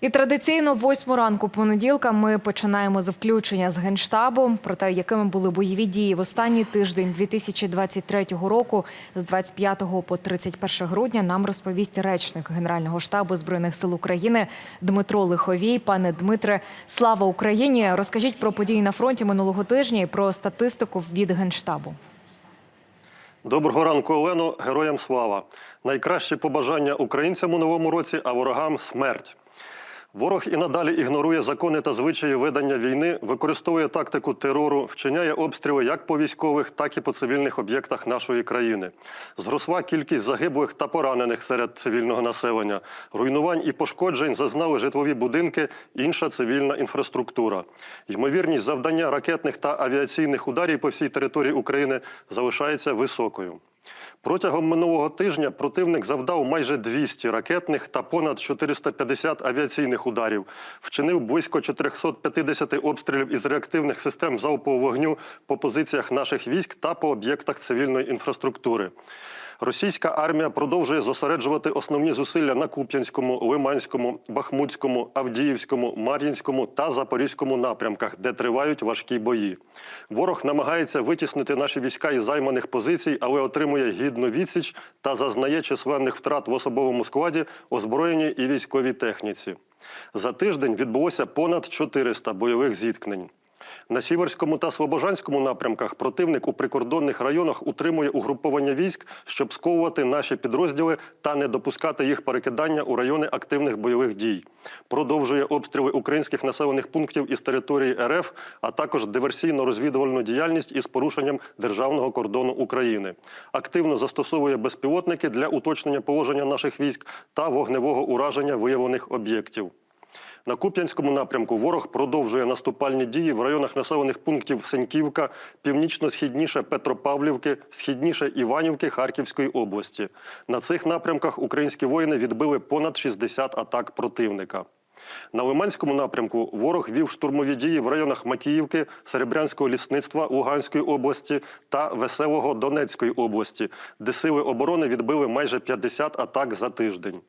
І традиційно, восьму ранку понеділка, ми починаємо з включення з генштабу про те, якими були бойові дії в останній тиждень 2023 року, з 25 по 31 грудня. Нам розповість речник Генерального штабу збройних сил України Дмитро Лиховій. Пане Дмитре, слава Україні! Розкажіть про події на фронті минулого тижня і про статистику від генштабу. Доброго ранку, Олено. Героям слава. Найкраще побажання українцям у новому році, а ворогам смерть. Ворог і надалі ігнорує закони та звичаї ведення війни, використовує тактику терору, вчиняє обстріли як по військових, так і по цивільних об'єктах нашої країни. Зросла кількість загиблих та поранених серед цивільного населення. Руйнувань і пошкоджень зазнали житлові будинки, інша цивільна інфраструктура. Ймовірність завдання ракетних та авіаційних ударів по всій території України залишається високою. Протягом минулого тижня противник завдав майже 200 ракетних та понад 450 авіаційних ударів. Вчинив близько 450 обстрілів із реактивних систем залпового вогню по позиціях наших військ та по об'єктах цивільної інфраструктури. Російська армія продовжує зосереджувати основні зусилля на Куп'янському, Лиманському, Бахмутському, Авдіївському, Мар'їнському та Запорізькому напрямках, де тривають важкі бої. Ворог намагається витіснити наші війська із займаних позицій, але отримує гідну відсіч та зазнає численних втрат в особовому складі, озброєнні і військовій техніці. За тиждень відбулося понад 400 бойових зіткнень. На Сіверському та Слобожанському напрямках противник у прикордонних районах утримує угруповання військ, щоб сковувати наші підрозділи та не допускати їх перекидання у райони активних бойових дій. Продовжує обстріли українських населених пунктів із території РФ, а також диверсійно-розвідувальну діяльність із порушенням державного кордону України. Активно застосовує безпілотники для уточнення положення наших військ та вогневого ураження виявлених об'єктів. На Куп'янському напрямку ворог продовжує наступальні дії в районах населених пунктів Сеньківка, північно-східніше Петропавлівки, східніше Іванівки Харківської області. На цих напрямках українські воїни відбили понад 60 атак противника. На Лиманському напрямку ворог вів штурмові дії в районах Макіївки, Серебрянського лісництва Луганської області та Веселого Донецької області, де сили оборони відбили майже 50 атак за тиждень.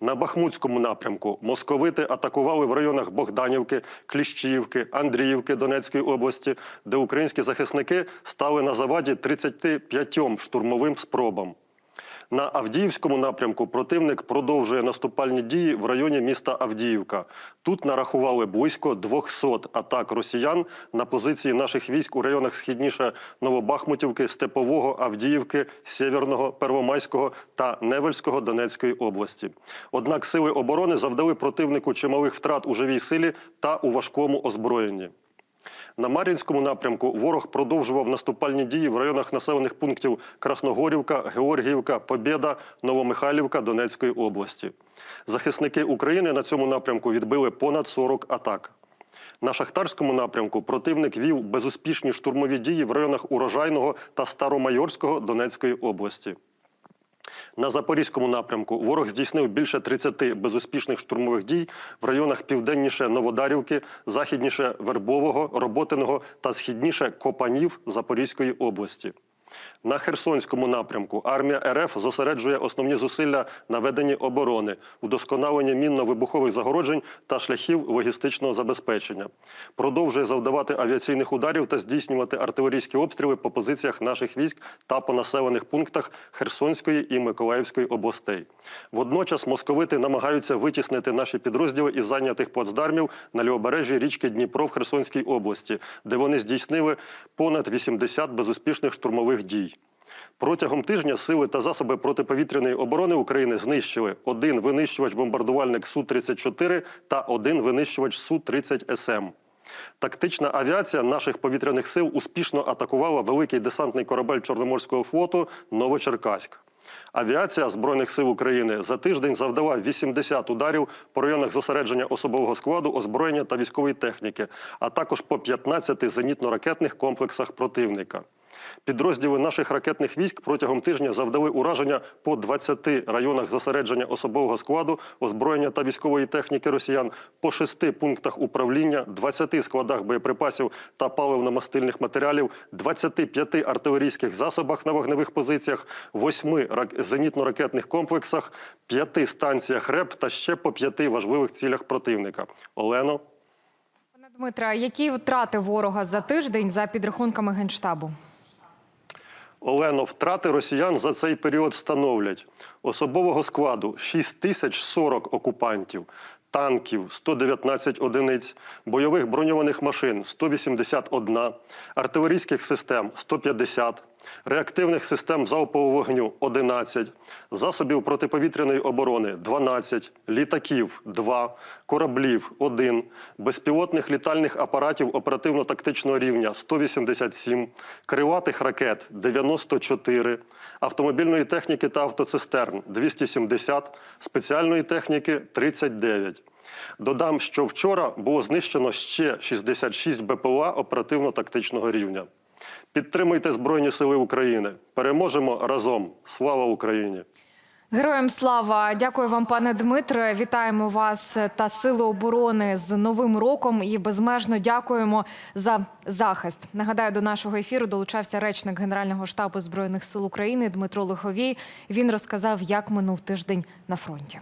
На Бахмутському напрямку московити атакували в районах Богданівки, Кліщіївки, Андріївки Донецької області, де українські захисники стали на заваді 35 штурмовим спробам. На Авдіївському напрямку противник продовжує наступальні дії в районі міста Авдіївка. Тут нарахували близько 200 атак росіян на позиції наших військ у районах східніше Новобахмутівки, Степового, Авдіївки, Сєвєрного, Первомайського та Невельського Донецької області. Однак сили оборони завдали противнику чималих втрат у живій силі та у важкому озброєнні. На Мар'їнському напрямку ворог продовжував наступальні дії в районах населених пунктів Красногорівка, Георгіївка, Побєда, Новомихайлівка Донецької області. Захисники України на цьому напрямку відбили понад 40 атак. На Шахтарському напрямку противник вів безуспішні штурмові дії в районах Урожайного та Старомайорського Донецької області. На Запорізькому напрямку ворог здійснив більше 30 безуспішних штурмових дій в районах південніше Новодарівки, західніше Вербового, Роботиного та східніше Копанів Запорізької області. На Херсонському напрямку армія РФ зосереджує основні зусилля на веденні оборони, удосконаленні мінно-вибухових загороджень та шляхів логістичного забезпечення. Продовжує завдавати авіаційних ударів та здійснювати артилерійські обстріли по позиціях наших військ та по населених пунктах Херсонської і Миколаївської областей. Водночас московити намагаються витіснити наші підрозділи із зайнятих плацдармів на лівобережжі річки Дніпро в Херсонській області, де вони здійснили понад 80 безуспішних штурмових дій. Протягом тижня сили та засоби протиповітряної оборони України знищили один винищувач-бомбардувальник Су-34 та один винищувач Су-30СМ. Тактична авіація наших повітряних сил успішно атакувала великий десантний корабель Чорноморського флоту Новочеркаськ. Авіація Збройних сил України за тиждень завдала 80 ударів по районах зосередження особового складу, озброєння та військової техніки, а також по 15 зенітно-ракетних комплексах противника. Підрозділи наших ракетних військ протягом тижня завдали ураження по 20 районах зосередження особового складу, озброєння та військової техніки росіян, по 6 пунктах управління, 20 складах боєприпасів та паливно-мастильних матеріалів, 25 артилерійських засобах на вогневих позиціях, 8 рак- зенітно-ракетних комплексах, 5 станціях РЕП та ще по 5 важливих цілях противника. Олено. Пане Дмитре, які втрати ворога за тиждень за підрахунками генштабу? Олено, втрати росіян за цей період становлять особового складу 6040 окупантів, танків 119 одиниць, бойових броньованих машин 181, артилерійських систем 150, реактивних систем залпового вогню 11, засобів протиповітряної оборони 12, літаків 2, кораблів 1, безпілотних літальних апаратів оперативно-тактичного рівня 187, крилатих ракет 94, автомобільної техніки та автоцистерн 270, спеціальної техніки 39. Додам, що вчора було знищено ще 66 БПЛА оперативно-тактичного рівня. Підтримуйте Збройні Сили України. Переможемо разом. Слава Україні! Героям слава! Дякую вам, пане Дмитре. Вітаємо вас та сили оборони з новим роком і безмежно дякуємо за захист. Нагадаю, до нашого ефіру долучався речник Генерального штабу збройних сил України Дмитро Лиховій. Він розказав, як минув тиждень на фронті.